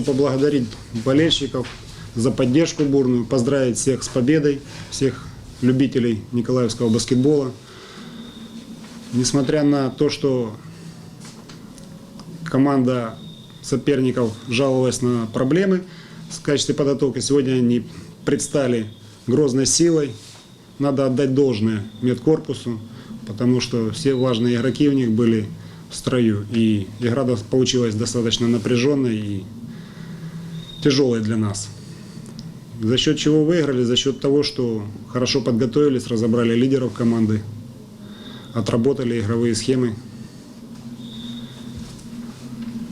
Поблагодарить болельщиков за поддержку бурную, поздравить всех с победой, всех любителей николаевского баскетбола. Несмотря на то, что команда соперников жаловалась на проблемы в качестве подготовки, сегодня они предстали грозной силой. Надо отдать должное медкорпусу, потому что все важные игроки у них были в строю. И игра получилась достаточно напряженной и тяжелой для нас. За счет чего выиграли? За счет того, что хорошо подготовились, разобрали лидеров команды, отработали игровые схемы.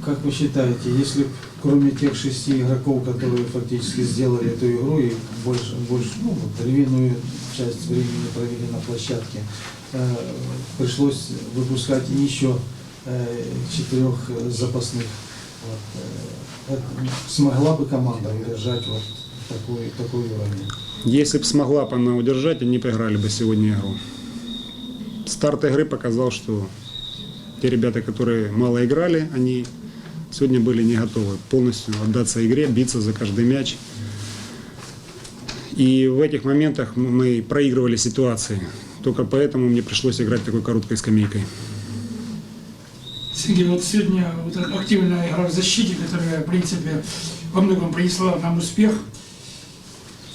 Как вы считаете, если кроме тех шести игроков, которые фактически сделали эту игру и больше, больше ну, вот, львиную часть времени провели на площадке, э, пришлось выпускать еще э, четырех запасных. Вот, э, смогла бы команда удержать вот такой, такой уровень? Если бы смогла бы она удержать, они проиграли бы сегодня игру. Старт игры показал, что те ребята, которые мало играли, они сегодня были не готовы полностью отдаться игре, биться за каждый мяч. И в этих моментах мы проигрывали ситуации. Только поэтому мне пришлось играть такой короткой скамейкой. Сергей, вот сегодня вот активная игра в защите, которая, в принципе, во многом принесла нам успех,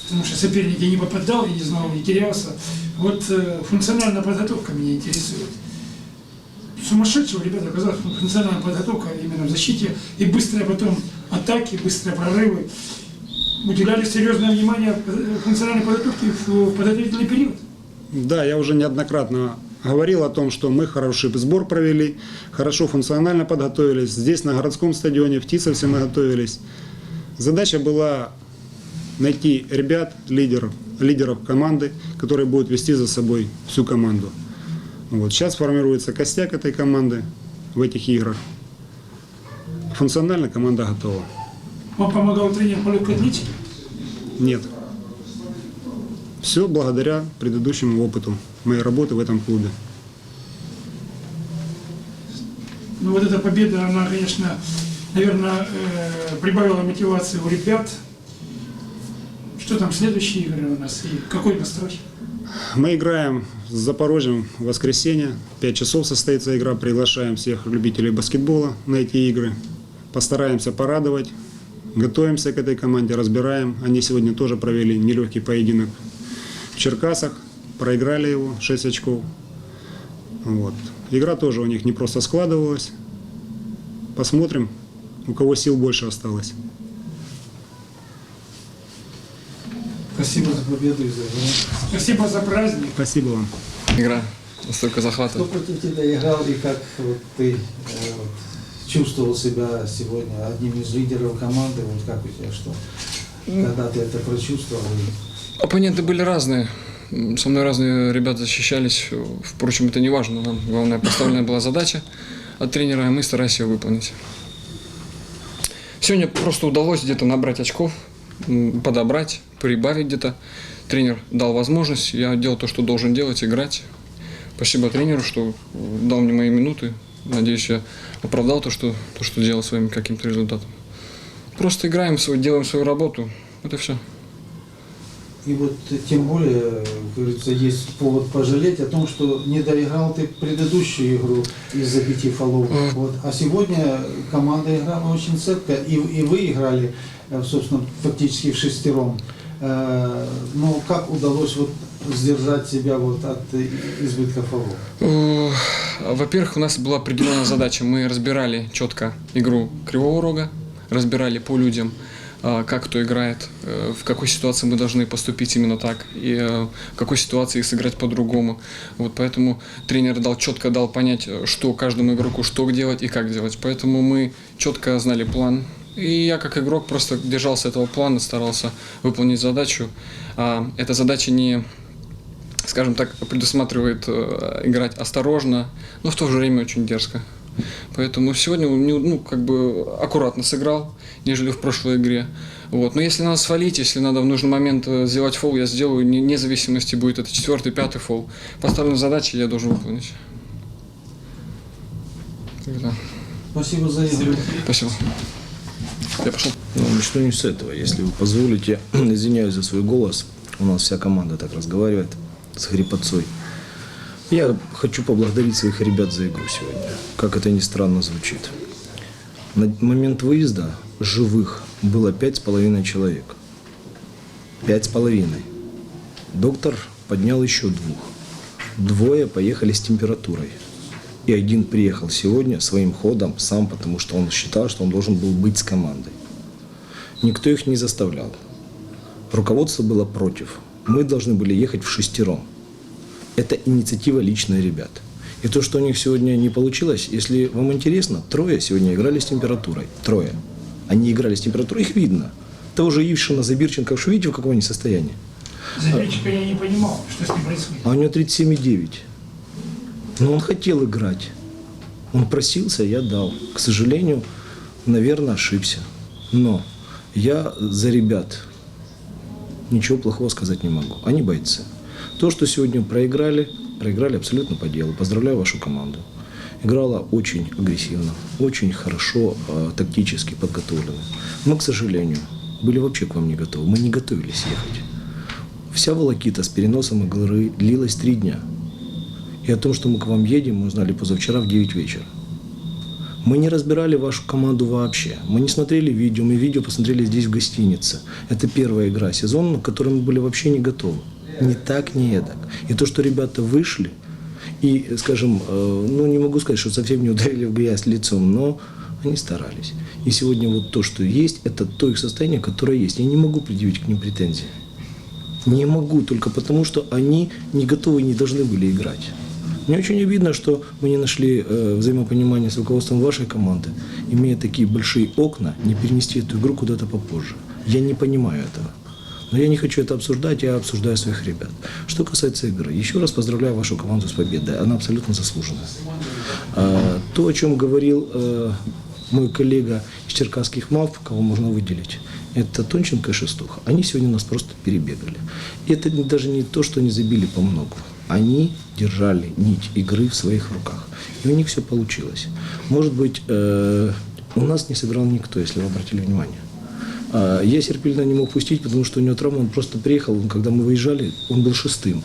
потому что соперник и не попадал, и не знал, и терялся. Вот э, функциональная подготовка меня интересует. Сумасшедшего, ребята, оказалась функциональная подготовка именно в защите, и быстрые потом атаки, быстрые прорывы. Уделяли серьезное внимание э, функциональной подготовке в подготовительный период. Да, я уже неоднократно говорил о том, что мы хороший сбор провели, хорошо функционально подготовились. Здесь, на городском стадионе, в Тисовсе мы готовились. Задача была найти ребят, лидеров, лидеров команды, которые будут вести за собой всю команду. Вот. Сейчас формируется костяк этой команды в этих играх. Функционально команда готова. Вам помогал тренер по. Нет. Все благодаря предыдущему опыту моей работы в этом клубе. Ну вот эта победа, она, конечно, наверное, э, прибавила мотивации у ребят. Что там следующие игры у нас и какой настрой? Мы играем с Запорожьем в воскресенье. 5 часов состоится игра. Приглашаем всех любителей баскетбола на эти игры. Постараемся порадовать. Готовимся к этой команде, разбираем. Они сегодня тоже провели нелегкий поединок в Черкасах. Проиграли его 6 очков. Вот. Игра тоже у них не просто складывалась. Посмотрим, у кого сил больше осталось. Спасибо за победу и за игру. Спасибо за праздник. Спасибо вам. Игра настолько Кто захватывает. против тебя играл и как вот ты э, вот, чувствовал себя сегодня одним из лидеров команды? Вот как у тебя что? Когда ты это прочувствовал? и- Оппоненты были разные. Со мной разные ребята защищались. Впрочем, это не важно. Нам главное поставленная была задача от тренера, и мы старались ее выполнить. Сегодня просто удалось где-то набрать очков, подобрать, прибавить где-то. Тренер дал возможность, я делал то, что должен делать, играть. Спасибо тренеру, что дал мне мои минуты. Надеюсь, я оправдал то, что, то, что делал своим каким-то результатом. Просто играем, делаем свою работу. Это все. И вот тем более, как говорится, есть повод пожалеть о том, что не доиграл ты предыдущую игру из-за пяти фолов. Вот. А сегодня команда играла очень цепко, и, и вы играли, э, собственно, фактически в шестером. Э, Но как удалось вот сдержать себя вот от э, избытка фолов? Во-первых, у нас была определенная задача. Мы разбирали четко игру Кривого Рога, разбирали по людям, как кто играет, э, в какой ситуации мы должны поступить именно так, и э, в какой ситуации сыграть по-другому. Вот поэтому тренер дал четко дал понять, э, что каждому игроку что делать и как делать. Поэтому мы четко знали план. И я как игрок просто держался этого плана, старался выполнить задачу. А эта задача не скажем так, предусматривает играть осторожно, но в то же время очень дерзко. Поэтому сегодня не- ну, как бы аккуратно сыграл, нежели в прошлой игре. Вот. Но если надо свалить, если надо в нужный момент э, сделать фол, я сделаю, не- вне зависимости будет это четвертый, пятый фол. Поставленную задачу я должен выполнить. Тогда. Спасибо за игру. Спасибо. Я пошел. Ну, начну не с этого. Если вы позволите, извиняюсь за свой голос. У нас вся команда так разговаривает с хрипотцой. Я хочу поблагодарить своих ребят за игру сегодня. Как это ни странно звучит. На момент выезда живых было пять с половиной человек. Пять с половиной. Доктор поднял еще двух. Двое поехали с температурой. И один приехал сегодня своим ходом сам, потому что он считал, что он должен был быть с командой. Никто их не заставлял. Руководство было против. Мы должны были ехать в шестером. Это инициатива личная ребят. И то, что у них сегодня не получилось, если вам интересно, трое сегодня играли с температурой. Трое. Они играли с температурой, их видно. Того же Ившина, Забирченко, что видите, в каком они состоянии? Забирчика я не понимал, что с ним происходит. А у него 37,9. Но он хотел играть. Он просился, я дал. К сожалению, наверное, ошибся. Но я за ребят ничего плохого сказать не могу. Они бойцы. То, что сегодня проиграли, проиграли абсолютно по делу. Поздравляю вашу команду. Играла очень агрессивно, очень хорошо, э, тактически подготовлена. Мы, к сожалению, были вообще к вам не готовы. Мы не готовились ехать. Вся волокита с переносом игры длилась три дня. И о том, что мы к вам едем, мы узнали позавчера в 9 вечера. Мы не разбирали вашу команду вообще. Мы не смотрели видео, мы видео посмотрели здесь в гостинице. Это первая игра сезона, к которой мы были вообще не готовы. Ни так, ни эдак. И то, что ребята вышли, и, скажем, э, ну не могу сказать, что совсем не ударили в грязь лицом, но они старались. И сегодня вот то, что есть, это то их состояние, которое есть. Я не могу предъявить к ним претензии. Не могу, только потому, что они не готовы и не должны были играть. Мне очень обидно, что мы не нашли э, взаимопонимания с руководством вашей команды, имея такие большие окна, не перенести эту игру куда-то попозже. Я не понимаю этого. Но я не хочу это обсуждать, я обсуждаю своих ребят. Что касается игры, еще раз поздравляю вашу команду с победой. Она абсолютно заслуженная. А, то, о чем говорил э, мой коллега из черкасских МАВ, кого можно выделить, это Тонченко и Шестуха. Они сегодня нас просто перебегали. И это даже не то, что они забили по много. Они держали нить игры в своих руках. И у них все получилось. Может быть, э, у нас не сыграл никто, если вы обратили внимание. А, Я Серпильна не мог пустить, потому что у него травма, он просто приехал, он, когда мы выезжали, он был шестым.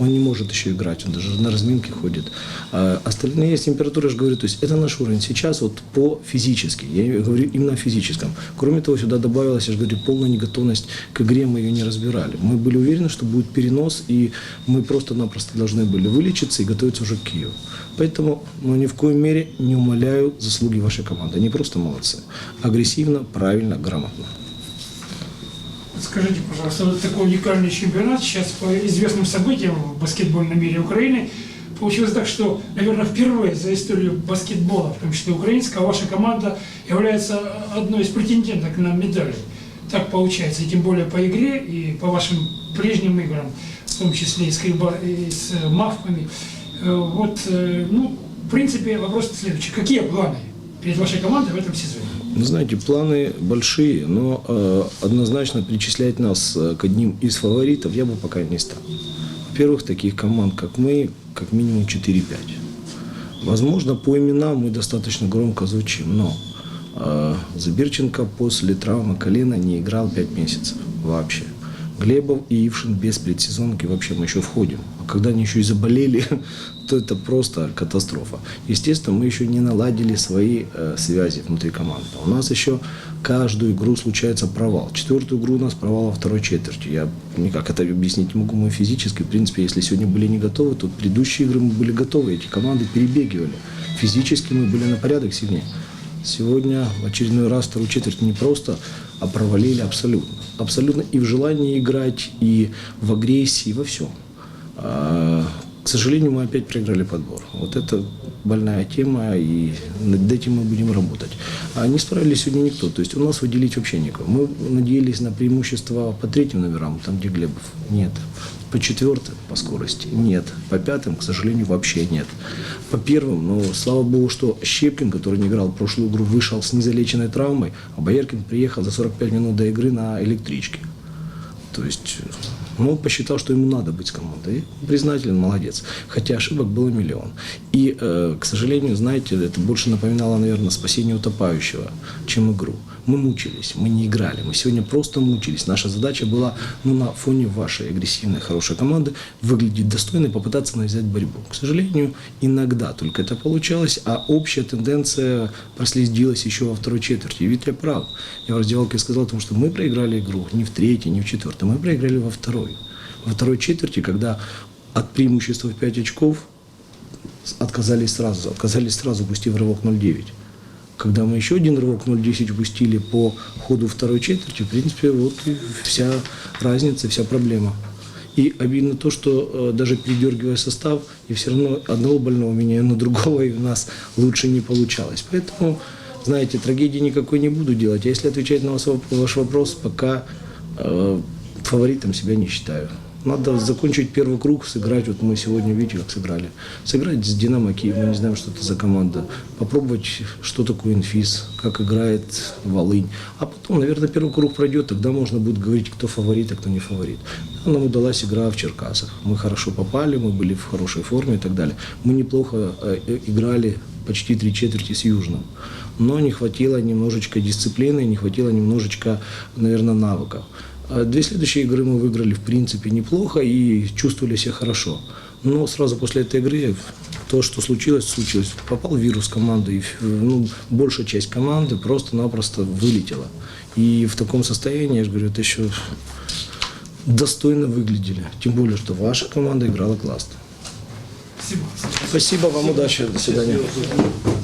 Он не может еще играть, он даже на разминке ходит. А остальные с температурой, я же говорю, то есть это наш уровень сейчас вот по физически, я говорю именно о физическом. Кроме того, сюда добавилась, я же говорю, полная неготовность к игре, мы ее не разбирали. Мы были уверены, что будет перенос, и мы просто-напросто должны были вылечиться и готовиться уже к Киеву. Поэтому ну, ни в коей мере не умоляю заслуги вашей команды. Они просто молодцы. Агрессивно, правильно, грамотно. Скажите, пожалуйста, вот такой уникальный чемпионат сейчас по известным событиям в баскетбольном мире Украины получилось так, что, наверное, впервые за историю баскетбола, в том числе украинская, ваша команда является одной из претенденток на медали. Так получается, и тем более по игре и по вашим прежним играм, в том числе и с, Криба- и с мавками. Э, Вот, э, ну, в принципе, вопрос следующий. Какие планы перед вашей командой в этом сезоне? Вы знаете, планы большие, но э, однозначно причислять нас э, к одним из фаворитов я бы пока не стал. Во-первых, таких команд, как мы, как минимум 4-5. Возможно, по именам мы достаточно громко звучим, но э, Забирченко после травмы колена не играл 5 месяцев вообще. Глебов и Ившин без предсезонки вообще мы еще входим. А когда они еще и заболели, то это просто катастрофа. Естественно, мы еще не наладили свои э, связи внутри команды. У нас еще каждую игру случается провал. Четвертую игру у нас провал во второй четверти. Я никак это объяснить не могу. Мы физически, в принципе, если сегодня были не готовы, то предыдущие игры мы были готовы. Эти команды перебегивали. Физически мы были на порядок сильнее. Сегодня в очередной раз вторую четверть не просто, а провалили абсолютно. Абсолютно и в желании играть, и в агрессии, во всем. Сожалению, мы опять проиграли подбор. Вот это больная тема, и над этим мы будем работать. А не справились сегодня никто. То есть у нас выделить вообще никого. Мы надеялись на преимущество по третьим номерам, там где Глебов. Нет. По четвертым по скорости нет. По пятым, к сожалению, вообще нет. По первым, ну, слава богу, что Щепкин, который не играл прошлую игру, вышел с незалеченной травмой, а Бояркин приехал за 45 минут до игры на электричке. То есть Но он посчитал, что ему надо быть с командой. И признателен, молодец. Хотя ошибок было миллион. И, э, к сожалению, знаете, это больше напоминало, наверное, спасение утопающего, чем игру. Мы мучились, мы не играли, мы сегодня просто мучились. Наша задача была ну, на фоне вашей агрессивной, хорошей команды выглядеть достойно и попытаться навязать борьбу. К сожалению, иногда только это получалось, а общая тенденция проследилась еще во второй четверти. И Витя прав. Я в раздевалке сказал о том, что мы проиграли игру не в третьей, не в четвертой, мы проиграли во второй. Во второй четверти, когда от преимущества в 5 очков отказались сразу, отказались сразу, пустив рывок 0,9. Когда мы еще один рывок 0,10 пустили по ходу второй четверти, в принципе, вот и вся разница, вся проблема. И обидно то, что э, даже передергивая состав, и все равно одного больного меняю на другого, и у нас лучше не получалось. Поэтому, знаете, трагедии никакой не буду делать. А если отвечать на ваш вопрос, пока э, фаворитом себя не считаю. Надо закончить первый круг, сыграть. Вот мы сегодня, видите, как сыграли. Сыграть с Динамо Киев, мы не знаем, что это за команда. Попробовать, что такое инфиз, как играет Волынь. А потом, наверное, первый круг пройдет, тогда можно будет говорить, кто фаворит, а кто не фаворит. Нам удалась игра в Черкасах. Мы хорошо попали, мы были в хорошей форме и так далее. Мы неплохо э, э, играли почти три четверти с Южным. Но не хватило немножечко дисциплины, не хватило немножечко, наверное, навыков. А Две следующие игры мы выиграли, в принципе, неплохо и чувствовали себя хорошо. Но сразу после этой игры то, что случилось, случилось. Попал вирус в команду, и ну, большая часть команды просто-напросто вылетела. И в таком состоянии, я же говорю, это еще достойно выглядели. Тем более, что ваша команда играла классно. Спасибо. Спасибо вам, удачи, до свидания.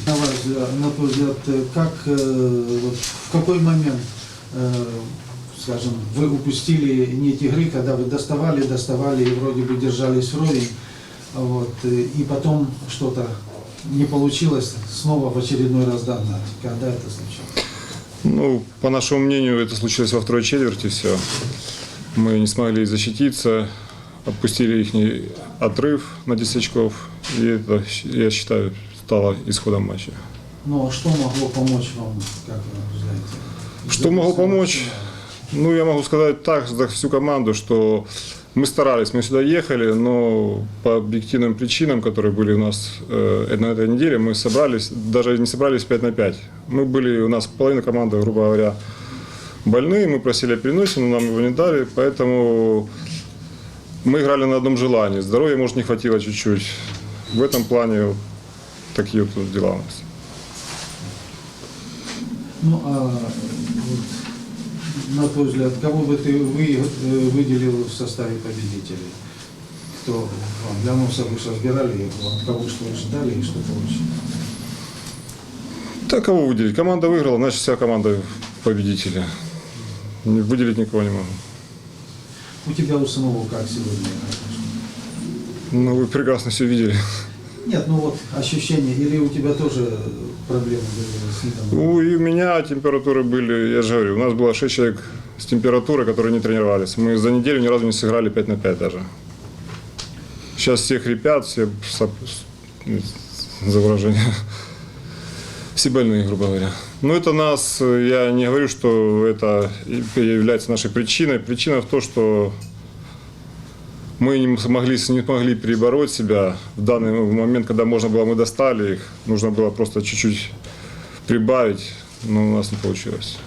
На ваш взгляд, на твой взгляд, э, как, э, в какой момент, э, скажем, вы упустили нить игры, когда вы доставали, доставали и вроде бы держались вровень, вот, и потом что-то не получилось, снова в очередной раз догнать. Когда это случилось? Ну, по нашему мнению, это случилось во второй четверти все. Мы не смогли защититься, опустили их отрыв на 10 очков. И это, я считаю, стало исходом матча. Ну, а что могло помочь вам, как вы знаете? Что могло помочь? Ну, я могу сказать так за всю команду, что мы старались, мы сюда ехали, но по объективным причинам, которые были у нас э, на этой неделе, мы собрались, даже не собрались 5 на 5. Мы были, у нас половина команды, грубо говоря, больные, мы просили о переносе, но нам его не дали, поэтому мы играли на одном желании. Здоровья, может, не хватило чуть-чуть. В этом плане вот такие вот дела у нас. Ну, а на твой взгляд, кого бы ты вы, э, выделил в составе победителей? Кто вам? Для носа вы разбирали кого что ожидали и что получили? Так кого выделить? Команда выиграла, значит вся команда победители. Не- Выделить никого не могу. У тебя у самого как сегодня? Ну, вы прекрасно все видели. Нет, ну вот ощущение, или у тебя тоже проблемы были с видом? Ну, и у меня температуры были, я же говорю, у нас было 6 человек с температурой, которые не тренировались. Мы за неделю ни разу не сыграли 5 на 5 даже. Сейчас все хрипят, все за выражение. Все больные, грубо говоря. Но это нас, я не говорю, что это является нашей причиной. Причина в том, что мы не смогли, не смогли перебороть себя в данный момент, когда можно было, мы достали их. Нужно было просто чуть-чуть прибавить, но у нас не получилось.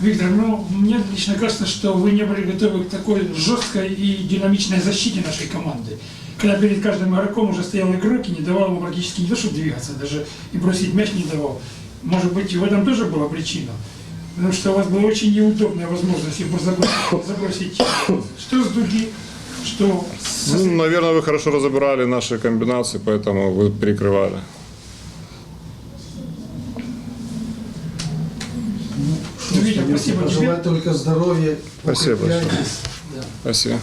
Виктор, ну, мне лично кажется, что вы не были готовы к такой жесткой и динамичной защите нашей команды. Когда перед каждым игроком уже стоял игрок и не давал ему практически не то, что двигаться, даже и бросить мяч не давал. Может быть, в этом тоже была причина. Потому что у вас была очень неудобная возможность его забросить, забросить что с дуги, что с... Ну, наверное, вы хорошо разобрали наши комбинации, поэтому вы перекрывали. Ж, Витя, спасибо тебе. Только здоровья. Спасибо большое. укрепляйтесь. Спасибо.